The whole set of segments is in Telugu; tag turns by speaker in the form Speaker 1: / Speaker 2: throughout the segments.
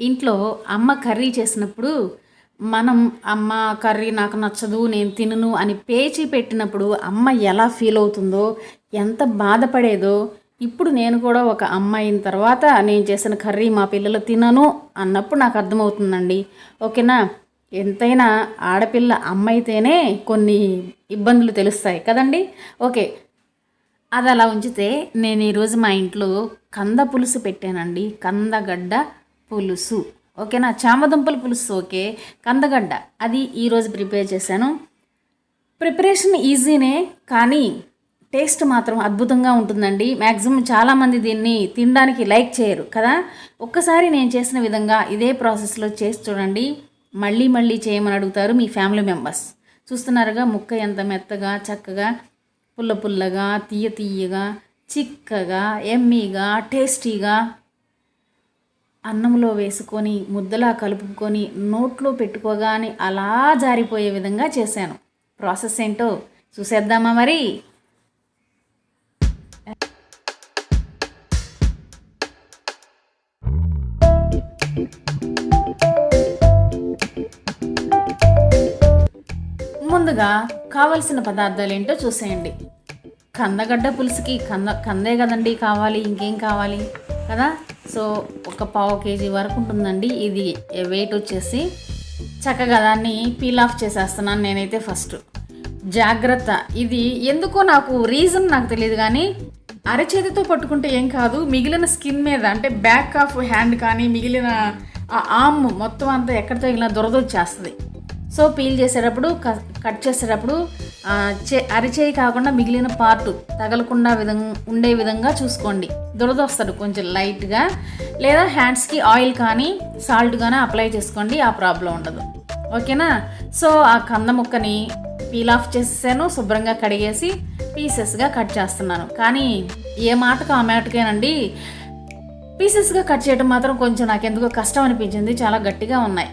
Speaker 1: ఇంట్లో అమ్మ కర్రీ చేసినప్పుడు మనం అమ్మ కర్రీ నాకు నచ్చదు నేను తినను అని పేచి పెట్టినప్పుడు అమ్మ ఎలా ఫీల్ అవుతుందో ఎంత బాధపడేదో ఇప్పుడు నేను కూడా ఒక అమ్మాయిన తర్వాత నేను చేసిన కర్రీ మా పిల్లలు తినను అన్నప్పుడు నాకు అర్థమవుతుందండి. ఓకేనా? ఎంతైనా ఆడపిల్ల అమ్మ కొన్ని ఇబ్బందులు తెలుస్తాయి కదండి? ఓకే. అది అలా ఉంచితే నేను ఈరోజు మా ఇంట్లో కంద పులుసు పెట్టానండి. కందగడ్డ పులుసు. ఓకేనా? చామదుంపల పులుసు ఓకే. కందగడ్డ అది ఈరోజు ప్రిపేర్ చేశాను. ప్రిపరేషన్ ఈజీనే కానీ టేస్ట్ మాత్రం అద్భుతంగా ఉంటుందండి. మ్యాక్సిమం చాలామంది దీన్ని తినడానికి లైక్ చేయరు కదా? ఒక్కసారి నేను చేసిన విధంగా ఇదే ప్రాసెస్లో చేసి చూడండి. మళ్ళీ మళ్ళీ చేయమని అడుగుతారు మీ ఫ్యామిలీ మెంబర్స్. చూస్తున్నారుగా ముక్క ఎంత మెత్తగా చక్కగా పుల్ల పుల్లగా తీయ తీయగా చిక్కగా ఎమ్మీగా టేస్టీగా అన్నంలో వేసుకొని ముద్దలా కలుపుకొని నోట్లో పెట్టుకోగానే అలా జారిపోయే విధంగా చేశాను. ప్రాసెస్ ఏంటో చూసేద్దామా మరి? ముందుగా కావలసిన పదార్థాలు ఏంటో చూసేయండి. కందగడ్డ పులుసుకి కంద కందే కదండి కావాలి ఇంకేం కావాలి? కదా? సో ఒక పావు కేజీ వరకు ఉంటుందండి. ఇది వెయిట్ వచ్చేసి చక్కగా దాన్ని పీల్ ఆఫ్ చేసేస్తున్నాను నేనైతే ఫస్ట్ జాగ్రత్త. ఇది ఎందుకో నాకు రీజన్ నాకు తెలియదు కానీ అరచేతితో పట్టుకుంటే ఏం కాదు మిగిలిన స్కిన్ మీద అంటే బ్యాక్ ఆఫ్ హ్యాండ్ కానీ మిగిలిన ఆ ఆమ్ మొత్తం అంతా ఎక్కడ తగిలిన దురద వచ్చేస్తుంది. సో పీల్ చేసేటప్పుడు క- కట్ చేసేటప్పుడు చే అరిచేయి కాకుండా మిగిలిన పార్ట్ తగలకుండా విధంగా ఉండే విధంగా చూసుకోండి. దురదొస్తాడు కొంచెం లైట్గా. లేదా హ్యాండ్స్కి ఆయిల్ కానీ సాల్ట్ కానీ అప్లై చేసుకోండి ఆ ప్రాబ్లం ఉండదు. ఓకేనా? సో ఆ కంద ముక్కని పీల్ ఆఫ్ చేసేసాను శుభ్రంగా కడిగేసి పీసెస్గా కట్ చేస్తున్నాను. కానీ ఏ మాటకు ఆ మాటకేనండి. పీసెస్గా కట్ చేయడం మాత్రం కొంచెం నాకు ఎందుకో కష్టం అనిపించింది చాలా గట్టిగా ఉన్నాయి.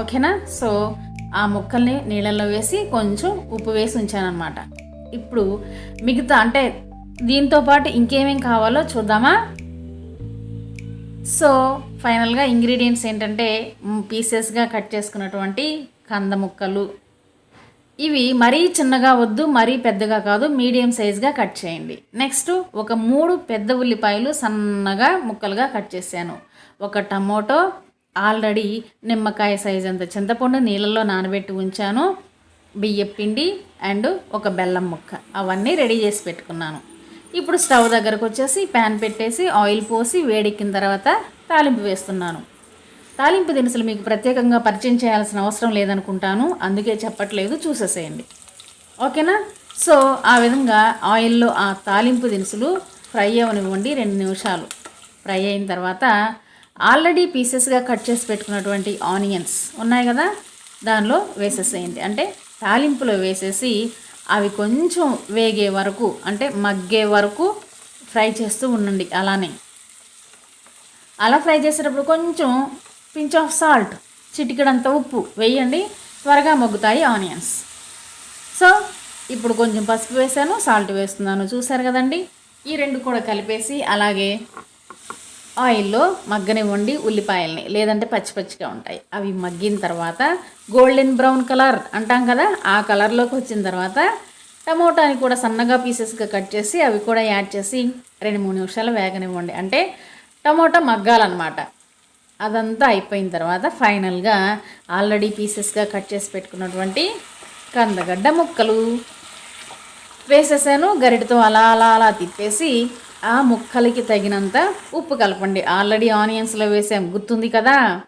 Speaker 1: ఓకేనా? సో ఆ ముక్కల్ని నీళ్ళల్లో వేసి కొంచెం ఉప్పు వేసి ఉంచానమాట ఇప్పుడు మిగతా అంటే దీంతో పాటు ఇంకేమేం కావాలో చూద్దామా? సో ఫైనల్గా ఇంగ్రీడియంట్స్ ఏంటంటే పీసెస్గా కట్ చేసుకున్నటువంటి కంద ముక్కలు. ఇవి మరీ చిన్నగా వద్దు మరీ పెద్దగా కాదు మీడియం సైజ్గా కట్ చేయండి. నెక్స్ట్ ఒక మూడు పెద్ద ఉల్లిపాయలు సన్నగా ముక్కలుగా కట్ చేశాను. ఒక టమోటో ఆల్రెడీ నిమ్మకాయ సైజ్ అంత చింతపండు నీళ్ళల్లో నానబెట్టి ఉంచాను బియ్యం పిండి అండ్ ఒక బెల్లం ముక్క. అవన్నీ రెడీ చేసి పెట్టుకున్నాను. ఇప్పుడు స్టవ్ దగ్గరకు వచ్చేసి ప్యాన్ పెట్టేసి ఆయిల్ పోసి వేడెక్కిన తర్వాత తాలింపు వేస్తున్నాను. తాలింపు దినుసులు మీకు ప్రత్యేకంగా పరిచయం చేయాల్సిన అవసరం లేదనుకుంటాను అందుకే చెప్పట్లేదు చూసేసేయండి. ఓకేనా? సో ఆ విధంగా ఆయిల్లో ఆ తాలింపు దినుసులు ఫ్రై అవనివ్వండి రెండు నిమిషాలు. ఫ్రై అయిన తర్వాత ఆల్రెడీ పీసెస్గా కట్ చేసి పెట్టుకున్నటువంటి ఆనియన్స్ ఉన్నాయి కదా? దానిలో వేసేసేయండి. అంటే తాలింపులో వేసేసి అవి కొంచెం వేగే వరకు అంటే మగ్గే వరకు ఫ్రై చేస్తూ ఉండండి అలానే. అలా ఫ్రై చేసేటప్పుడు కొంచెం పించ్ ఆఫ్ సాల్ట్ చిటికడంత ఉప్పు వేయండి. త్వరగా మగ్గుతాయి ఆనియన్స్. సో ఇప్పుడు కొంచెం పసుపు వేసాను సాల్ట్ వేస్తున్నాను. చూసారు కదండి? ఈ రెండు కూడా కలిపేసి అలాగే ఆయిల్లో మగ్గనివ్వండి ఉల్లిపాయల్ని లేదంటే పచ్చి పచ్చిగా ఉంటాయి. అవి మగ్గిన తర్వాత గోల్డెన్ బ్రౌన్ కలర్ అంటాం కదా ఆ కలర్లోకి వచ్చిన తర్వాత టమోటాని కూడా సన్నగా పీసెస్గా కట్ చేసి అవి కూడా యాడ్ చేసి రెండు మూడు నిమిషాలు వేగనివ్వండి. అంటే టమోటా మగ్గాలన్నమాట. అదంతా అయిపోయిన తర్వాత ఫైనల్గా ఆల్రెడీ పీసెస్గా కట్ చేసి పెట్టుకున్నటువంటి కందగడ్డ ముక్కలు వేసేసాను. గరిటతో అలా అలా అలా తిప్పేసి ఆ ముక్కలకి తగినంత ఉప్పు కలపండి. ఆల్రెడీ ఆనియన్స్లో వేసాం. గుర్తుంది కదా?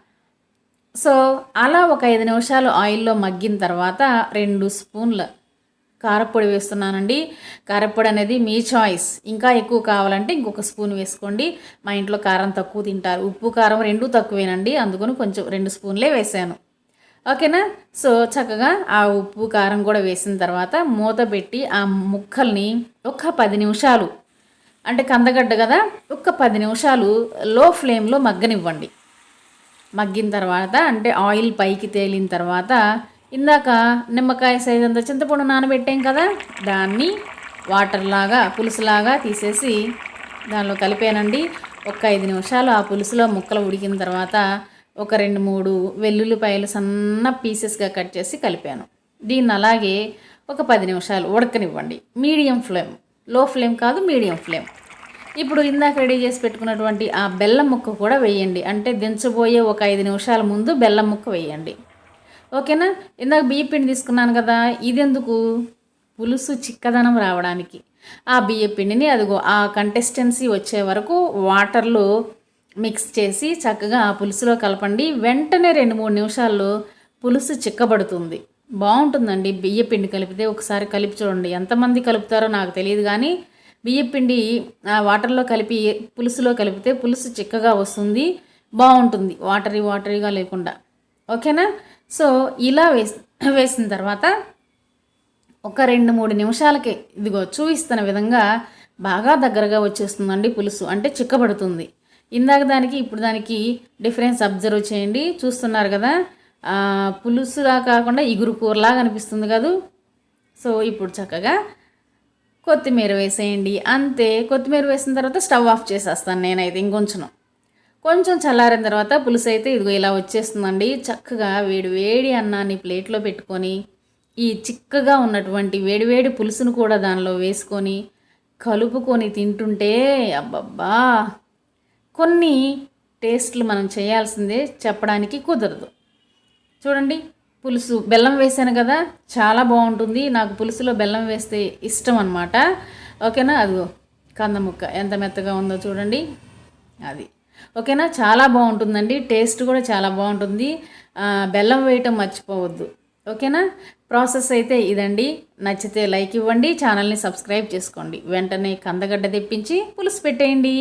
Speaker 1: సో అలా ఒక ఐదు నిమిషాలు ఆయిల్లో మగ్గిన తర్వాత రెండు స్పూన్ల కారపొడి వేస్తున్నానండి. కారపొడి అనేది మీ చాయిస్ ఇంకా ఎక్కువ కావాలంటే ఇంకొక స్పూన్ వేసుకోండి. మా ఇంట్లో కారం తక్కువ తింటారు. ఉప్పు కారం రెండు తక్కువేనండి. అందుకని కొంచెం రెండు స్పూన్లే వేసాను. ఓకేనా? సో చక్కగా ఆ ఉప్పు కారం కూడా వేసిన తర్వాత మూత పెట్టి ఆ ముక్కల్ని ఒక పది నిమిషాలు అంటే కందగడ్డ కదా? ఒక పది నిమిషాలు లో ఫ్లేమ్లో మగ్గనివ్వండి. మగ్గిన తర్వాత అంటే ఆయిల్ పైకి తేలిన తర్వాత ఇందాక నిమ్మకాయ సైజ్ అంత చింతపండు నానబెట్టాం కదా? దాన్ని వాటర్లాగా పులుసులాగా తీసేసి దానిలో కలిపానండి. ఒక ఐదు నిమిషాలు ఆ పులుసులో ముక్కలు ఉడికిన తర్వాత ఒక రెండు మూడు వెల్లుల్లిపాయలు సన్న పీసెస్గా కట్ చేసి కలిపాను. దీన్ని అలాగే ఒక పది నిమిషాలు ఉడకనివ్వండి. Medium flame. లో ఫ్లేమ్ కాదు మీడియం ఫ్లేమ్. ఇప్పుడు ఇందాక రెడీ చేసి పెట్టుకున్నటువంటి ఆ బెల్లం ముక్క కూడా వేయండి. అంటే దించబోయే ఒక ఐదు నిమిషాల ముందు బెల్లం ముక్క వేయండి. ఓకేనా? ఇందాక బియ్య పిండి తీసుకున్నాను కదా ఇదెందుకు? పులుసు చిక్కదనం రావడానికి. ఆ బియ్య పిండిని అదిగో ఆ కంటెస్టెన్సీ వచ్చే వరకు వాటర్లో మిక్స్ చేసి చక్కగా ఆ పులుసులో కలపండి. వెంటనే రెండు మూడు నిమిషాల్లో పులుసు చిక్కబడుతుంది. బాగుంటుందండి బియ్య పిండి కలిపితే ఒకసారి కలిపి చూడండి. ఎంతమంది కలుపుతారో నాకు తెలియదు కానీ బియ్య పిండి ఆ వాటర్లో కలిపి పులుసులో కలిపితే పులుసు చిక్కగా వస్తుంది బాగుంటుంది వాటరీ వాటరీగా లేకుండా. ఓకేనా? సో ఇలా వేసి వేసిన తర్వాత ఒక రెండు మూడు నిమిషాలకే ఇదిగో చూపిస్తున్న విధంగా బాగా దగ్గరగా వచ్చేస్తుందండి పులుసు. అంటే చిక్కబడుతుంది. ఇందాక దానికి ఇప్పుడు దానికి డిఫరెన్స్ అబ్జర్వ్ చేయండి. చూస్తున్నారు కదా? పులుసులా కాకుండా ఇగురు కూరలాగా అనిపిస్తుంది కదూ. సో ఇప్పుడు చక్కగా కొత్తిమీర వేసేయండి. అంతే కొత్తిమీర వేసిన తర్వాత స్టవ్ ఆఫ్ చేసేస్తాను నేనైతే ఇంకొంచెం కొంచెం చల్లారిన తర్వాత పులుసు అయితే ఇదిగో ఇలా వచ్చేస్తుందండి. చక్కగా వేడి వేడి అన్నాన్ని ప్లేట్లో పెట్టుకొని ఈ చిక్కగా ఉన్నటువంటి వేడివేడి పులుసును కూడా దానిలో వేసుకొని కలుపుకొని తింటుంటే అబ్బబ్బా! కొన్ని టేస్ట్లు మనం చేయాల్సిందే చెప్పడానికి కుదరదు. చూడండి పులుసు. బెల్లం వేసాను కదా చాలా బాగుంటుంది. నాకు పులుసులో బెల్లం వేస్తే ఇష్టం అనమాట ఓకేనా? అదిగో కంద ముక్క. ఎంత మెత్తగా ఉందో చూడండి. అది. ఓకేనా? చాలా బాగుంటుందండి. టేస్ట్ కూడా చాలా బాగుంటుంది. బెల్లం వేయటం మర్చిపోవద్దు. ఓకేనా? ప్రాసెస్ అయితే ఇదండి. నచ్చితే లైక్ ఇవ్వండి. ఛానల్ని సబ్స్క్రైబ్ చేసుకోండి. వెంటనే కందగడ్డ తెప్పించి పులుసు పెట్టేయండి.